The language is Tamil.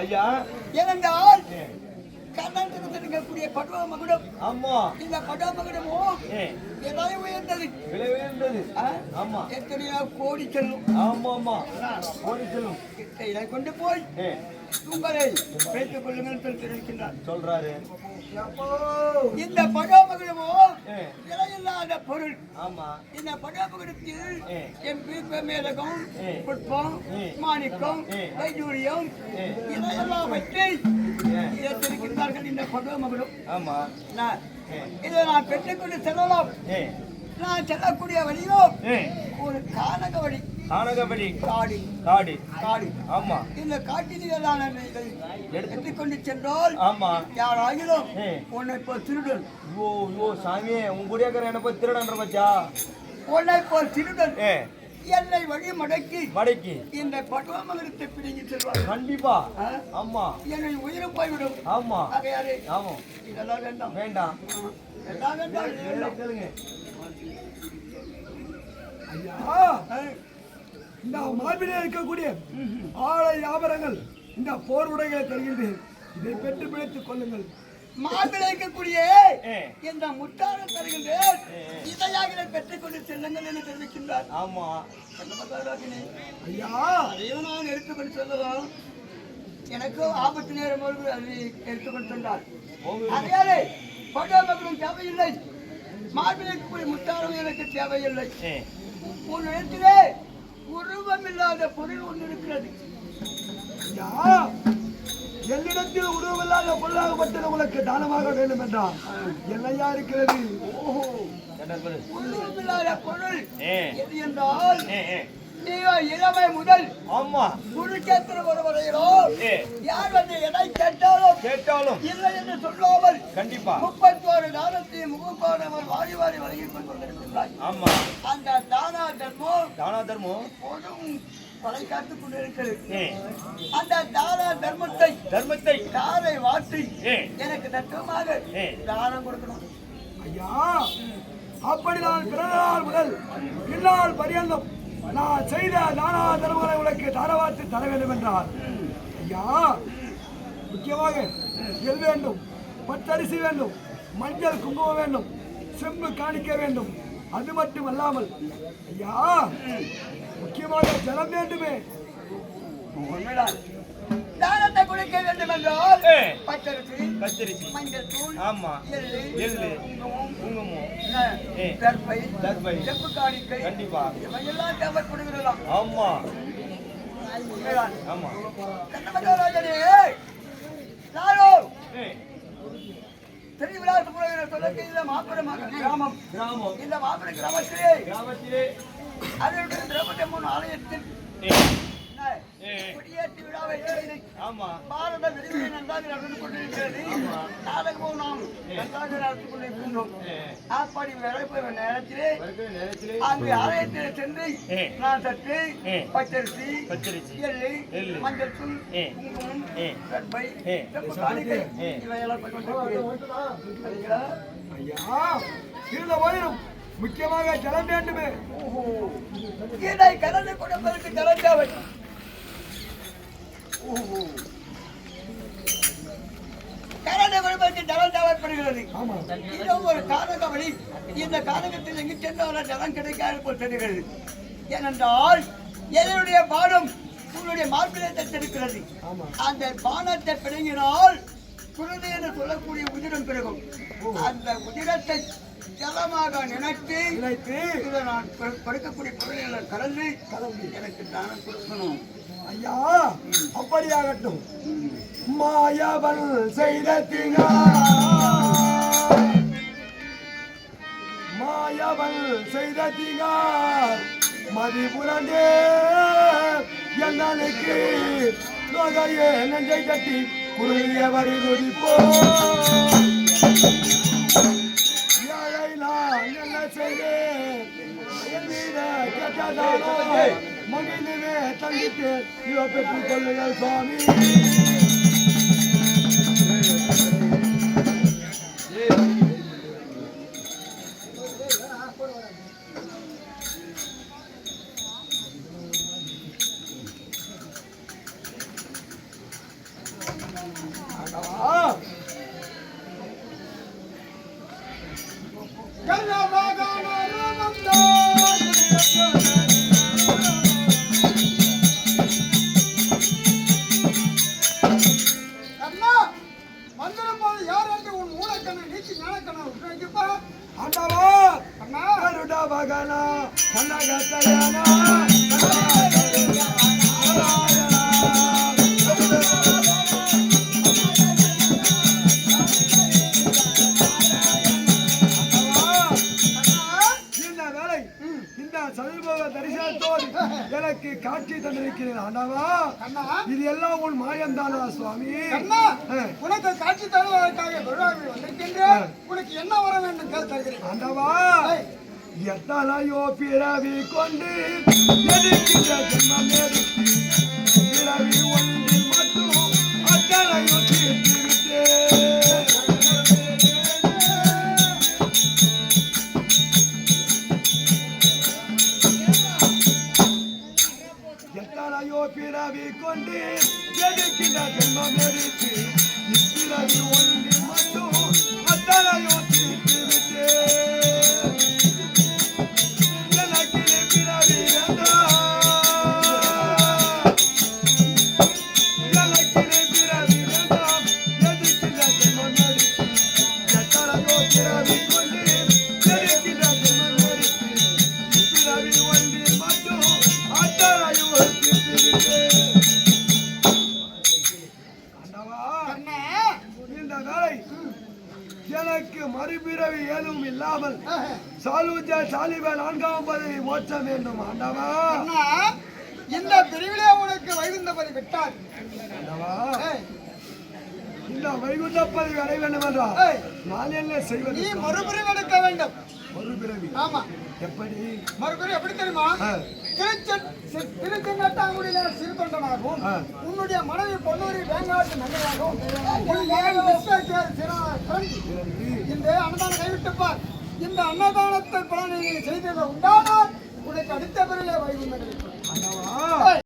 ஐயா. ஏனென்றால் கர்நாடகத்தில் இருக்கக்கூடிய படுவ மகுடம். ஆமா. இந்த படுவ மகுடமும் விலை உயர்ந்தது. விலை உயர்ந்தது? ஆமா. எத்தனையோ கோடி செல்லும் ஆமா ஆமா ஓடி செல்லும் இதை கொண்டு போய் உங்களை வைத்துக் கொள்ளுங்கள் என்று தெரிவிக்கின்றார் சொல்றாரு. இந்த ஏ. விலையில்லாத பொருள். ஆமா. இந்த படாபகடத்தில் ஏ. என் மேலகம் ஏ. புட்பம். மாணிக்கம். வைடூரியம் ஏ. இருக்கின்றார்கள் இந்த படாபகடம் ஆமா. இதை நான் பெற்றுக்கொண்டு செல்லலாம். நான் செல்லக்கூடிய வழியோ ஒரு கானக வழி. கானகபடி காடு. காடு. காடு. ஆமா. இந்த காட்டினால் நீங்கள் எடுத்துக்கொண்டு சென்றால் ஆமா. யாராகிலும் ஏ. உன்னை இப்போ திருடன். ஓ ஓ சாமி உன் கூட என்ன போய் திருடன்ற பச்சா? உன்னை இப்போ திருடன். என்னை வழி மடக்கி. வடைக்கு இந்த பட்டுவமகரத்தை பிடிங்கி செல்வார். கண்டிப்பா? ஆமா. என்னை உயிரும் போய்விடும். ஆமா. ஆமா. இதெல்லாம் வேண்டாம். வேண்டாம். எல்லாம் வேண்டாம். கேளுங்க ஐயா இந்த மார்பிலே இருக்கக்கூடிய ஆடை ஆபரங்கள் இந்த போர் உடைகளை தருகின்றேன். இதை பெற்று பிழைத்துக் கொள்ளுங்கள். மார்பில் இருக்கக்கூடிய. இந்த முட்டாள தருகின்றேன். இதையாக பெற்றுக்கொண்டு செல்லுங்கள் என்று தெரிவிக்கின்றார். ஆமா? ஐயா அதையும் நான் எடுத்துக்கொண்டு செல்லலாம் எனக்கு ஆபத்து நேரம் அதை எடுத்துக்கொண்டு சென்றார். ஆகையாலே பட்டுவமகரம் தேவையில்லை. மார்பில் இருக்கக்கூடிய முட்டாளம் எனக்கு தேவையில்லை. ஏ. உன்னிடத்திலே உருவமில்லாத பொருள் ஒன்று இருக்கிறது. என்னிடத்தில் உருவமில்லாத பொருளாகப்பட்டது உங்களுக்கு தானமாக வேண்டும் என்றால் என்னையா இருக்கிறது. உருவமில்லாத பொருள் என்றால் நீங்க இளமை முதல் ஆமா. குருக்கேத்திர ஒருவரையிலும் ஏ. யார் வந்து எதை கேட்டாலும் கேட்டாலும். இல்லை என்று சொல்லாமல் கண்டிப்பா. முப்பத்தோரு தானத்தையும் முகப்பானவர் வாரி வாரி வழங்கிக் கொண்டிருக்கின்றாய். ஆமா. அந்த தானா தர்மம் தானா தர்மம்? போதும் காத்துக் கொண்டிருக்கிறது. அந்த தான தர்மத்தை தர்மத்தை. தாரை வாட்டி எனக்கு தத்துவமாக. தானம் கொடுக்கணும். ஐயா அப்படி நான் பிறந்த நாள் முதல் இந்நாள் பரியந்தம் நான் செய்த நானா தர்மங்களை உனக்கு தாரவாத்து தர வேண்டும் என்றால் ஐயா முக்கியமாக எல் வேண்டும் பத்தரிசி வேண்டும் மஞ்சள் குங்குமம் வேண்டும் செம்பு காணிக்க வேண்டும் அது மட்டும் அல்லாமல் ஐயா முக்கியமாக ஜலம் வேண்டுமே உண்மைதான். தானத்தை கொடுக்க வேண்டும் என்றால். பச்சரிசி கத்திரிச்சி மஞ்சள் தூள் ஆமா. எள்ளு எள்ளு குங்குமம். தர்பை தர்பை. செப்பு காணிக்கை. கண்டிப்பா. இவையெல்லாம் தேவைப்படுகிறதாம் ஆமா. உண்மைதான். ஆமா கண்ணமகாராஜனே யாரோ? விளையாட்டு புலவர் சொல்லக்கு இந்த மாப்பிடம் கிராமம். கிராமம். இந்த மாப்பிட கிராமத்திலே கிராமத்திலே. அதனுடைய திரௌபதியம்மன் ஆலயத்தில் கொடியேற்றி விழாவை செய்து பாரத விரிவுரை நன்றாக நடந்து கொண்டிருக்கிறது நாடகமும் நாம் நன்றாக நடத்தி கொண்டிருக்கின்றோம் அப்படி வரப்போற நேரத்திலே அங்கு ஆலயத்தில் சென்று ஏ. நான் சற்று. பச்சரிசி எள்ளு. மஞ்சள் தூள். குங்குமம் காணிக்கை. இவையெல்லாம்? ஐயா இருந்த போயிடும் முக்கியமாக ஜலம் வேண்டுமே ஓஹோ. இதை கலந்து கொடுப்பதற்கு கலந்தாவை ஓஹோ. கலந்து கொடுப்பதற்கு ஜலம் தேவைப்படுகிறது. இது ஒரு வழி இந்த காரகத்தில் எங்கு சென்றாலும் ஜலம் கிடைக்காது போல் தெரிகிறது. ஏனென்றால் எதனுடைய பானம் உன்னுடைய மார்பிலை தத்திருக்கிறது அந்த பானத்தை பிடுங்கினால் குருதி என்று சொல்லக்கூடிய உதிரம் பிறகும் அந்த உதிரத்தை ஜலமாக நினைத்து நினைத்து இதை நான் கொடுக்கக்கூடிய பொருள்களை கலந்து கலந்து எனக்கு தானம் கொடுக்கணும். ஐயா அப்படியாகட்டும். மாயவன் செய்த திகா. மாயவன் செய்த திகா. மதிபுரண்டே என்னனுக்கு நோகையே நெஞ்சை கட்டி குறுகிய வரி துடிப்போ ஏழை நான் என்ன செய்தேன் என் மீது கேட்டதானோ மகிழ்வே தங்கிட்டு இவ பெற்றுக் கொள்ளுங்கள் சுவாமி. சதுர்போக தரிசனத்தோடு எனக்கு காட்சி தந்திருக்கிறேன் ஆண்டவா இது எல்லாம் உன் மாயம்தானா சுவாமி. உனக்கு காட்சி தருவதற்காக தொழிலாளர்கள் வந்திருக்கின்றேன். உனக்கு என்ன வர வேண்டும் ஆண்டவா. எத்தனையோ பிறவி கொண்டு எதுக்கின்ற ஜென்மம் எடுத்து பிறவி ஒன்றில் மட்டும் அத்தனையோ தீர்த்து. எனக்கு மறுபிறவி ஏதும் இல்லாமல். சாலுஜ சாலிப நான்காம் பதவி மோட்ச வேண்டும் ஆண்டவா. இந்த பிரிவிலே உனக்கு வைகுந்தபதி விட்டார் ஆண்டவா. இந்த வைகுண்ட பதவி அடைய வேண்டும் என்றால் நான் என்ன செய்வது? நீ மறுபிரிவு எடுக்க வேண்டும். மறுபிறவி. ஆமா. எப்படி? மறுபிரிவு எப்படி தெரியுமா? திருச்செங்கட்டாங்குடியில சிறுதொண்டனாகவும் ஆ. உன்னுடைய மனைவி பொன்னூரி வேங்காட்டு பிறகு இந்த அன்னதானம் கைவிட்டுப்பார் இந்த அன்னதானத்தை பலனை செய்தது உண்டானால் உனக்கு அடுத்த பிறகு வைகுந்தம்